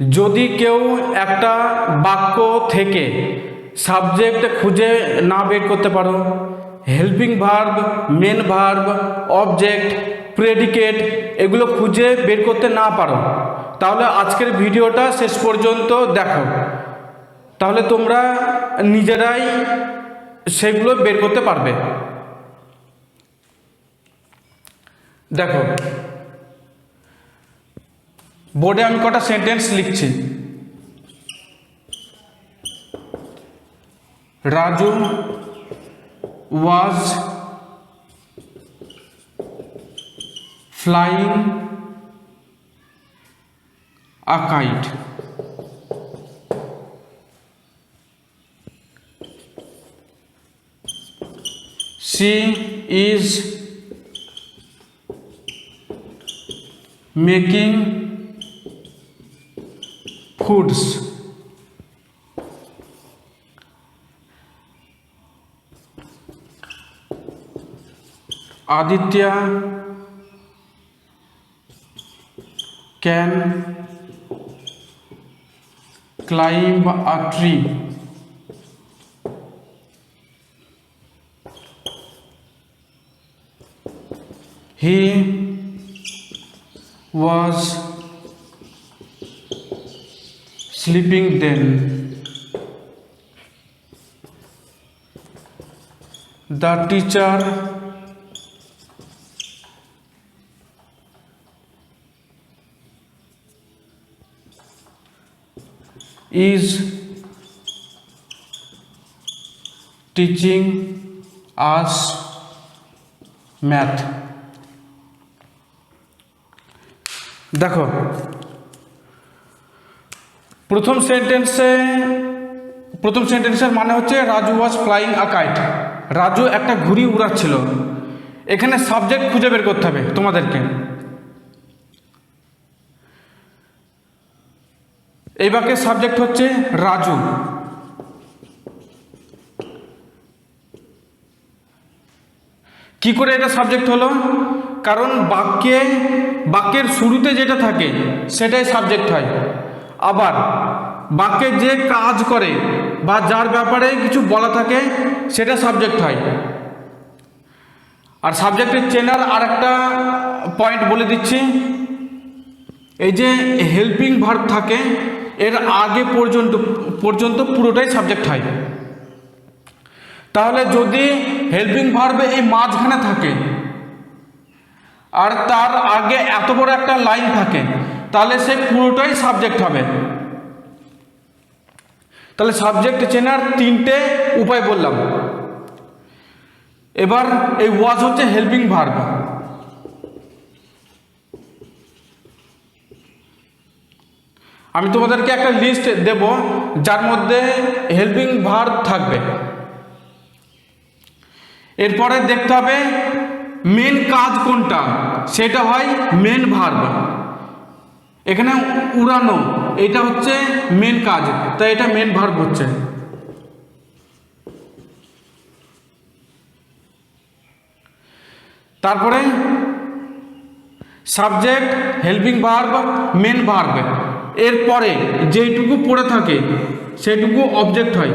যদি কেউ একটা বাক্য থেকে সাবজেক্ট খুঁজে না বের করতে পারো helping verb main verb object predicate এগুলো খুঁজে বের করতে না পারো, তাহলে আজকের ভিডিওটা শেষ পর্যন্ত দেখো। তাহলে তোমরা নিজেরাই সেগুলো বের করতে পারবে। দেখো বোর্ডে আমি কটা সেন্টেন্স লিখছি। Raju was flying a kite she is making foods aditya can climb a tree he was sleeping then. The teacher is teaching us math. দেখো প্রথম সেন্টেন্সে প্রথম সেন্টেন্সের মানে হচ্ছে, Raju was flying a kite Raju একটা ঘুড়ি উড়াচ্ছিল। এখানে সাবজেক্ট খুঁজে বের করতে হবে তোমাদেরকে। এই বাক্যের সাবজেক্ট হচ্ছে রাজু। কি করে এটা সাবজেক্ট হলো? কারণ বাক্যে, বাক্যের শুরুতে যেটা থাকে, সেটাই সাবজেক্ট হয়। আবার বাক্যে যে কাজ করে বা যার ব্যাপারে কিছু বলা থাকে, সেটা সাবজেক্ট হয়। আর সাবজেক্টের চেনার আর একটা পয়েন্ট বলে দিচ্ছি। এই যে হেল্পিং ভার্ব থাকে, এর আগে পর্যন্ত পর্যন্ত পুরোটাই সাবজেক্ট হয়। তাহলে যদি হেল্পিং ভার্বে এই মাঝখানে থাকে, আর তার আগে এত বড় একটা লাইন থাকে তাহলে সে পুরোটাই সাবজেক্ট হবে। তাহলে সাবজেক্ট চেনার তিনটে উপায় বললাম। এবার এই ওয়াজ হচ্ছে হেল্পিং ভার্ব আমি তোমাদেরকে একটা লিস্ট দেব, যার মধ্যে হেল্পিং ভার্ব থাকবে। এরপরে দেখতে হবে মেন কাজ কোনটা? সেটা হয় মেন ভার্ব এখানে উড়ানো, এটা হচ্ছে মেন কাজ, তাই এটা মেন ভার্ব হচ্ছে। তারপরে subject helping verb main verb এরপরে যেইটুকু পড়ে থাকে সেটুকু অবজেক্ট হয়।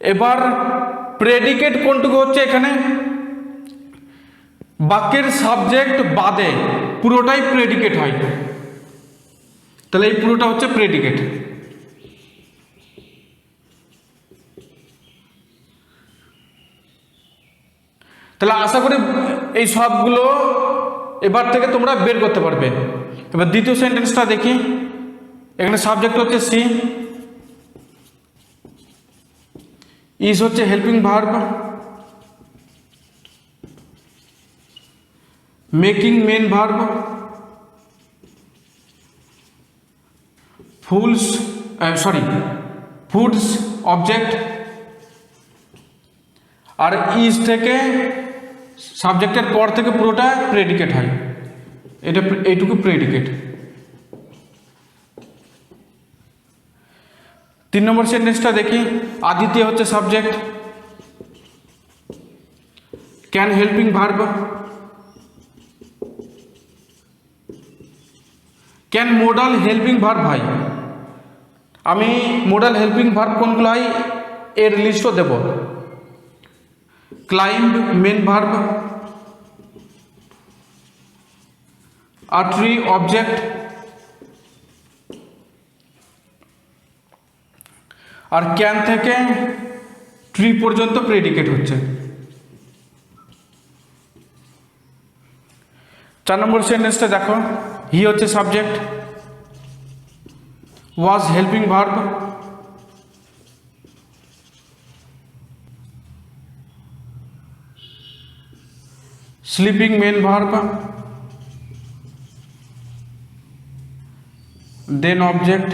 এবার প্রেডিকেট কোনটুকু হচ্ছে এখানে? বাক্যের সাবজেক্ট বাদে পুরোটাই প্রেডিকেট হয়। তাহলে এই পুরোটা হচ্ছে প্রেডিকেট তাহলে আশা করি এই সবগুলো এবার থেকে তোমরা বের করতে পারবে। এবার দ্বিতীয় সেন্টেন্সটা দেখি। এখানে সাবজেক্ট হচ্ছে সি ইজ হচ্ছে helping verb making main verb. Fools sorry foods object. R is থেকে সাবজেক্টের পর থেকে পুরোটা প্রেডিকেট হয়। এটা এইটুকু প্রেডিকেট তিন নম্বর সেন্টেন্সটা দেখি। আদিত্য হচ্ছে subject can helping verb can modal helping verb হয়? আমি মোডাল হেল্পিং ভার্ব কোনগুলো হয় এর লিস্টও দেব। ক্লাইম্ব মেন ভার্ব আর ট্রি অবজেক্ট আর ক্যান থেকে ট্রি পর্যন্ত প্রেডিকেট হচ্ছে। চার নম্বর সেন্টেন্সটা দেখো। হি হচ্ছে subject was helping verb sleeping main verb then object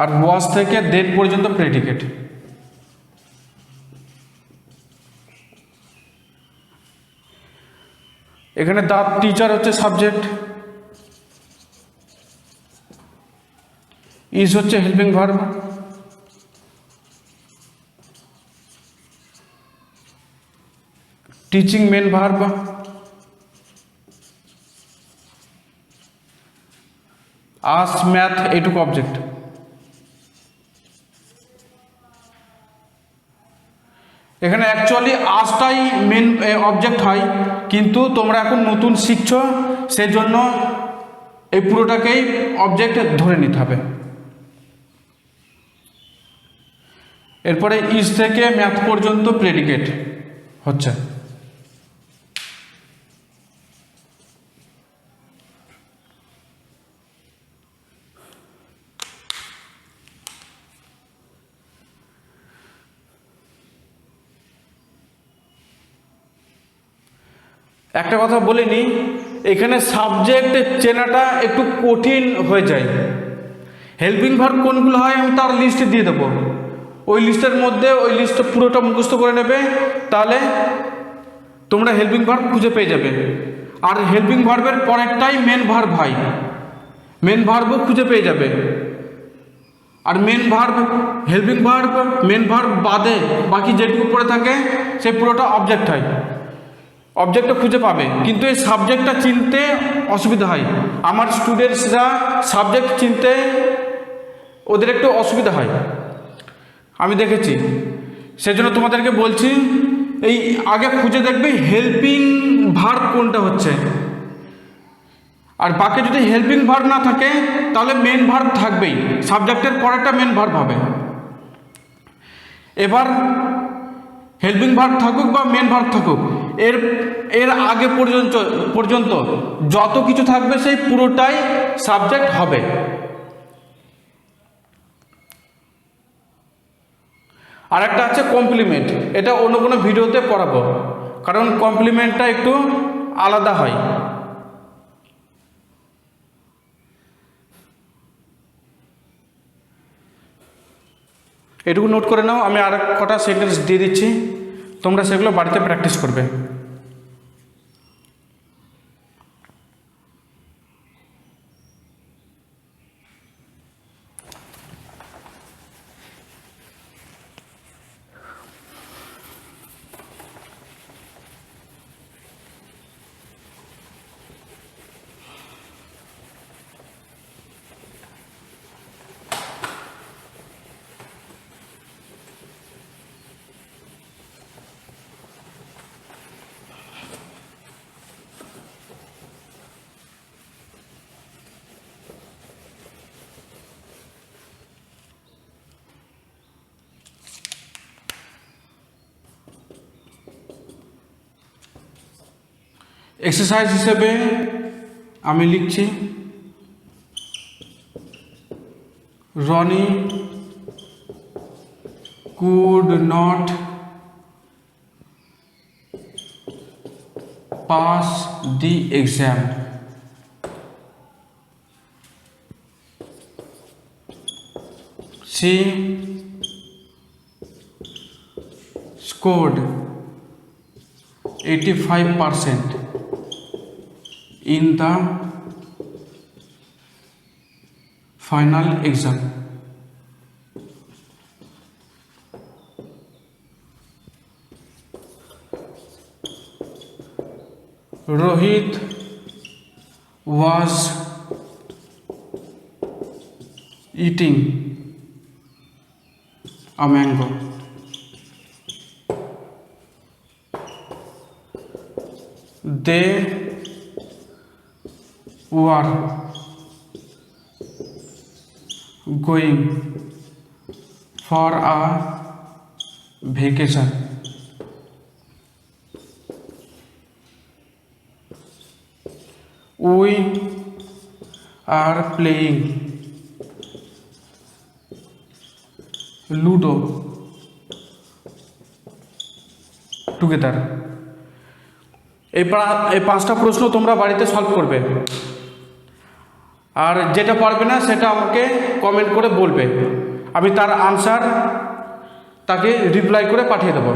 R was থেকে দেন পর্যন্ত প্রেডিকেট এখানে দা টিচার হচ্ছে সাবজেক্ট ইজ হচ্ছে helping verb teaching main verb us math এইটুকু অবজেক্ট এখানে অ্যাকচুয়ালি আজটাই মেন অবজেক্ট হয়। কিন্তু তোমরা এখন নতুন শিখছ, সেজন্য এই পুরোটাকেই অবজেক্ট ধরে নিতে হবে। এরপরে ইস থেকে ম্যাথ পর্যন্ত প্রেডিকেট হচ্ছে। একটা কথা বলে নিই এখানে সাবজেক্ট চেনাটা একটু কঠিন হয়ে যায়। হেল্পিং ভার্ব কোনগুলো হয় আমি তার লিস্ট দিয়ে দেবো। ওই লিস্টের মধ্যে ওই লিস্ট পুরোটা মুখস্থ করে নেবে, তাহলে তোমরা হেল্পিং ভার্ব খুঁজে পেয়ে যাবে। আর হেল্পিং ভার্বের পরেরটাই মেন ভার্ব হয়। মেন ভার্বও খুঁজে পেয়ে যাবে। আর main verb helping verb main verb বাদে বাকি যেটুকু পড়ে থাকে, সে পুরোটা অবজেক্ট হয়। অবজেক্টটা খুঁজে পাবে। কিন্তু এই সাবজেক্টটা চিনতে অসুবিধা হয়। আমার স্টুডেন্টসরা সাবজেক্ট চিনতে ওদের একটু অসুবিধা হয়। আমি দেখেছি। সেজন্য তোমাদেরকে বলছি, এই আগে খুঁজে দেখবে হেল্পিং ভার্ব কোনটা হচ্ছে। আর বাকি যদি হেল্পিং ভার্ব না থাকে, তাহলে মেন ভার্ব থাকবেই। সাবজেক্টের পরেরটা মেন ভার্ব হবে। এবার হেল্পিং ভার্ব থাকুক বা মেন ভার্ব থাকুক এর এর আগে পর্যন্ত পর্যন্ত যত কিছু থাকবে সেই পুরোটাই সাবজেক্ট হবে। আর একটা আছে কমপ্লিমেন্ট এটা অন্য কোনো ভিডিওতে পড়াবো, কারণ কমপ্লিমেন্টটা একটু আলাদা হয়। এটুকু নোট করে নাও, আমি আর কটা সেন্টেন্স দিয়ে দিচ্ছি। তোমরা সেগুলো বাড়িতে প্র্যাকটিস করবে। এক্সারসাইজ হিসেবে আমি লিখছি Rony could not pass the exam she scored 85% in the final exam rohit was eating a mango they were going for a vacation. We are playing ludo together এই এই পাঁচটা প্রশ্ন তোমরা বাড়িতে সলভ করবে আর যেটা পারবে না, সেটা আমাকে কমেন্ট করে বলবে। আমি তার আনসার তাকে রিপ্লাই করে পাঠিয়ে দেবো।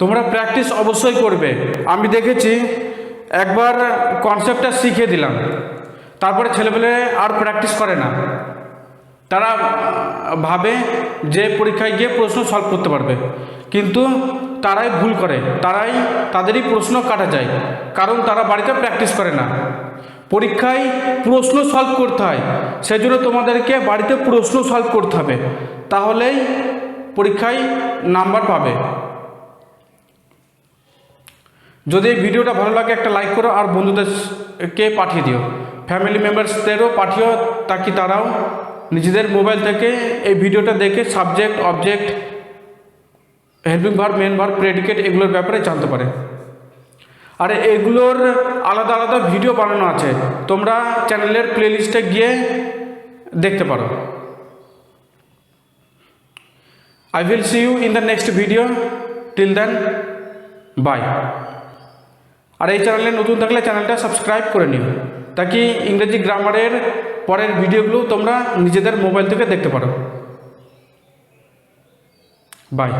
তোমরা প্র্যাকটিস অবশ্যই করবে। আমি দেখেছি একবার কনসেপ্টটা শিখিয়ে দিলাম। তারপরে ছেলেপেলে আর প্র্যাকটিস করে না। তারা ভাবে যে পরীক্ষায় গিয়ে প্রশ্ন সলভ করতে পারবে। কিন্তু তারাই ভুল করে। তারাই তাদেরই প্রশ্ন কাটা যায়। কারণ তারা বাড়িতে প্র্যাকটিস করে না। পরীক্ষায় প্রশ্ন সলভ করতে হয়। সেজন্য তোমাদেরকে বাড়িতে প্রশ্ন সলভ করতে হবে। তাহলেই পরীক্ষায় নাম্বার পাবে। যদি এই ভিডিওটা ভালো লাগে, একটা লাইক করো আর বন্ধুদেরকে পাঠিয়ে দিও। ফ্যামিলি মেম্বার্সদেরও পাঠিও, তাকি তারাও। নিজেদের মোবাইল থেকে এই ভিডিওটা দেখে subject object helping verb main verb predicate এগুলোর ব্যাপারে জানতে পারে। আর এগুলোর আলাদা আলাদা ভিডিও বানানো আছে। তোমরা চ্যানেলের প্লেলিস্টে গিয়ে দেখতে পারো। I will see you in the next video till then bye আর এই চ্যানেলে নতুন থাকলে চ্যানেলটা সাবস্ক্রাইব করে নিও, তাকে ইংরেজি গ্রামারের পরের ভিডিওগুলো তোমরা নিজেদের মোবাইল থেকে দেখতে পারো। বাই